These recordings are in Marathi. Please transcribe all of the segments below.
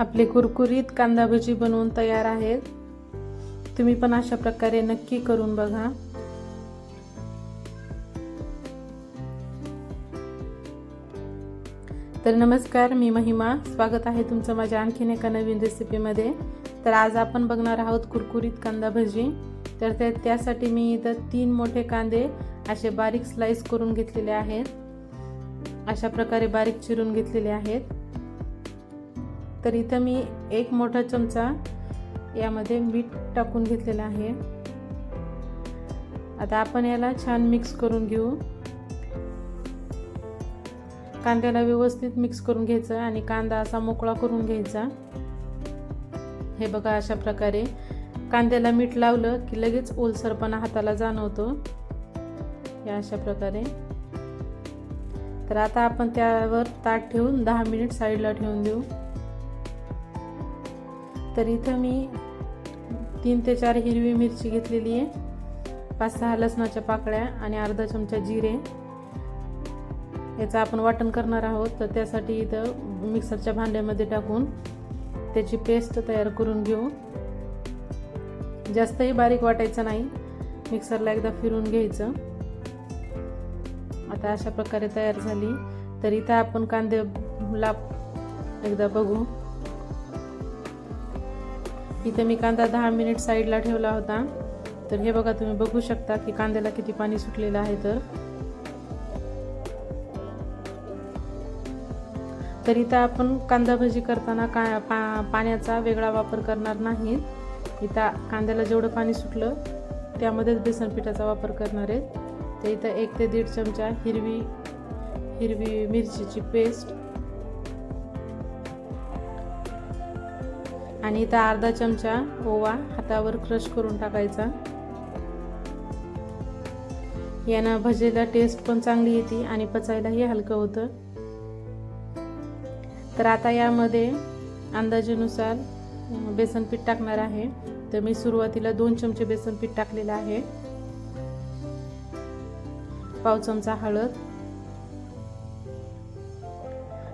आपले कुरकुरीत कांदा भजी बनवून तयार आहेत. तुम्ही पण अशा प्रकारे नक्की करून बघा. तर नमस्कार मी महिमा. स्वागत आहे तुमचं माझ्या आणखीन एका नवीन रेसिपीमध्ये तर आज आपण बघणार आहोत कुरकुरीत कांदा भजी. तर ते त्यासाठी मी इथं तीन मोठे कांदे असे बारीक स्लाइस करून घेतलेले आहेत. अशा प्रकारे बारीक चिरून घेतलेले आहेत. तर इथं मी एक मोठा चमचा यामध्ये मीठ टाकून घेतलेला आहे. आता आपण याला छान मिक्स करून घेऊ. कांद्याला व्यवस्थित मिक्स करून घ्यायचं आणि कांदा असा मोकळा करून घ्यायचा. हे बघा अशा प्रकारे. कांद्याला मीठ लावलं की लगेच ओलसरपणा हाताला जाणवतो. या अशा प्रकारे. तर आता आपण त्यावर ताट ठेवून दहा मिनिट साईडला ठेवून देऊ. तर इथं मी तीन ते चार हिरवी मिरची घेतलेली आहे. पाच सहा लसणाच्या पाकळ्या आणि अर्धा चमचा जिरे. याचं आपण वाटण करणार आहोत. तर त्यासाठी इथं मिक्सरच्या भांड्यामध्ये टाकून त्याची पेस्ट तयार करून घेऊ. जास्तही बारीक वाटायचं नाही. मिक्सरला एकदा फिरून घ्यायचं. आता अशा प्रकारे तयार झाली. तर इथं आपण कांद्याला एकदा बघू. इथं मी कांदा दहा मिनिट साईडला ठेवला होता. तर हे बघा तुम्ही बघू शकता की कांद्याला किती पाणी सुटलेलं आहे तर. तर इथं आपण कांदा भजी करताना का पा पाण्याचा वेगळा वापर करणार नाही. इथं कांद्याला जेवढं पाणी सुटलं त्यामध्येच बेसन पिठाचा वापर करणार आहेत. तर इथं एक ते दीड चमचा हिरवी हिरवी मिरचीची पेस्ट आणि इथं अर्धा चमचा ओवा हातावर क्रश करून टाकायचा. यानं भजीला टेस्ट पण चांगली येते आणि पचायलाही हलकं होतं. तर आता यामध्ये अंदाजेनुसार बेसन पीठ टाकणार आहे. तर मी सुरुवातीला दोन चमचे बेसन पीठ टाकलेलं आहे. पाव चमचा हळद.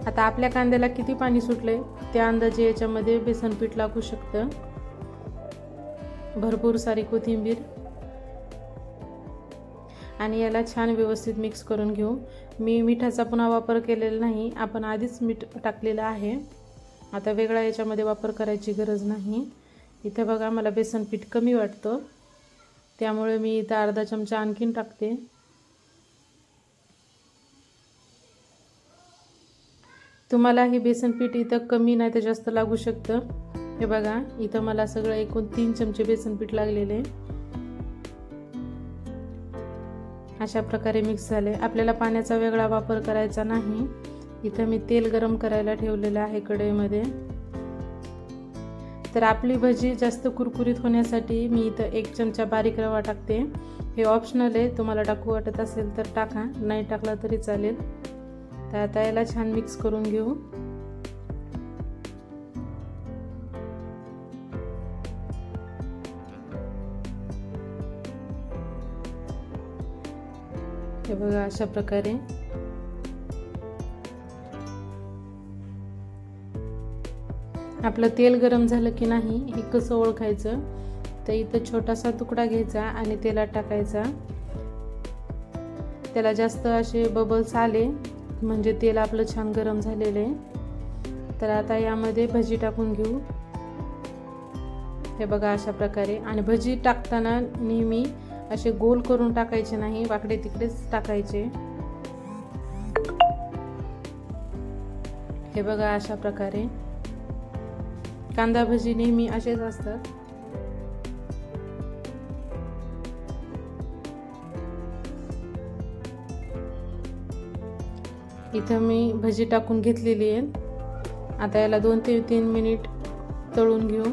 आता आपल्या कांद्याला किती पाणी सुटले त्या अंदाजे याच्यामध्ये बेसन पीठ लागू शकतं. भरपूर सारी कोथिंबीर. आणि याला छान व्यवस्थित मिक्स करून घेऊ. मी मिठाचा पुन्हा वापर केलेला नाही. आपण आधीच मीठ टाकलेलं आहे. आता वेगळा याच्यामध्ये वापर करायची गरज नाही. इथं बघा मला बेसन पीठ कमी वाटतं. त्यामुळे मी इथं अर्धा चमचा आणखीन टाकते. तुम्हाला हे बेसन पीठ इथं कमी नाही तर जास्त लागू शकतं. हे बघा इथं मला सगळं एकूण तीन चमचे बेसन पीठ लागलेले. अशा प्रकारे मिक्स झाले. आपल्याला पाण्याचा वेगळा वापर करायचा नाही. इथं मी तेल गरम करायला ठेवलेलं आहे कढईमध्ये. तर आपली भजी जास्त कुरकुरीत होण्यासाठी मी इथं एक चमचा बारीक रवा टाकते. हे ऑप्शनल आहे. तुम्हाला टाकू वाटत असेल तर टाका. नाही टाकला तरी चालेल. तर आता याला छान मिक्स करून घेऊ. हे बघा अशा प्रकारे. आपलं तेल गरम झालं की नाही हे कसं ओळखायचं? तर इथं छोटासा तुकडा घ्यायचा आणि तेलात टाकायचा. त्याला जास्त असे बबल्स आले म्हणजे तेल आपलं छान गरम झालेलं आहे. तर आता यामध्ये भजी टाकून घेऊ. हे बघा अशा प्रकारे. आणि भजी टाकताना नेहमी असे गोल करून टाकायचे नाही वाकडे तिकडेच टाकायचे. हे बघा अशा प्रकारे. कांदा भजी नेहमी असेच असतात. इथं मी भजी टाकून घेतलेली आहे. आता याला दोन ते तीन मिनिट तळून घेऊ.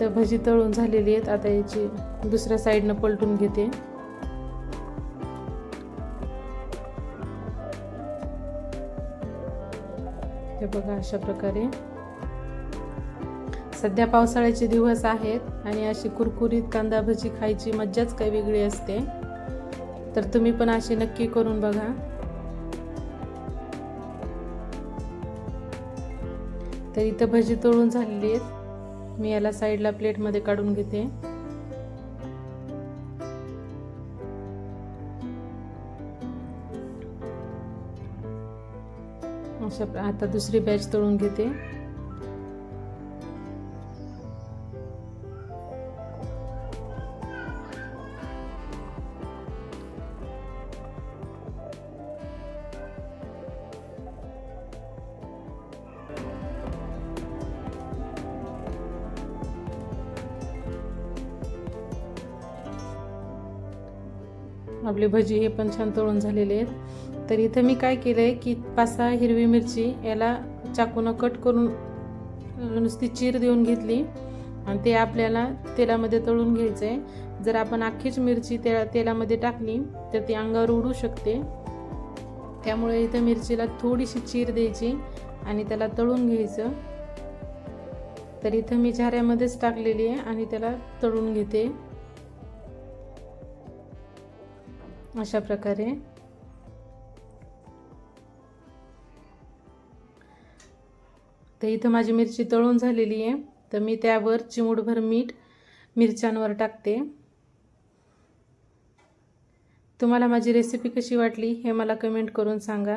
तर भजी तळून झालेली आहेत. आता याची दुसऱ्या साईडनं पलटून घेते. हे बघा अशा प्रकारे. सध्या पावसाळ्याचे दिवस आहेत आणि अशी कुरकुरीत कांदा भजी खायची मज्जाच काही वेगळी असते. तर तुम्ही पण अशी नक्की करून बघा. तर इथं भजी तळून झालेली आहेत. मी याला साईडला प्लेटमध्ये काढून घेते. अशा आता दुसरी बॅच तळून घेते. आपली भजी हे पण छान तळून झालेले आहेत. तर इथं मी काय केलं आहे की पाच सहा हिरवी मिरची याला चाकूनं कट करून नुसती चीर देऊन घेतली आणि ते आपल्याला तेलामध्ये तळून घ्यायचं आहे जर आपण अख्खीच मिरची तेला तेलामध्ये टाकली तर ती अंगावर उडू शकते. त्यामुळे इथं मिरचीला थोडीशी चीर द्यायची आणि त्याला तळून घ्यायचं. तर इथं मी झाऱ्यामध्येच टाकलेली आहे आणि त्याला तळून घेते. अशा प्रकारे. तर इथं माझी मिरची तळून झालेली आहे. तर मी त्यावर चिमूटभर मीठ मिरच्यांवर टाकते. तुम्हाला माझी रेसिपी कशी वाटली हे मला कमेंट करून सांगा.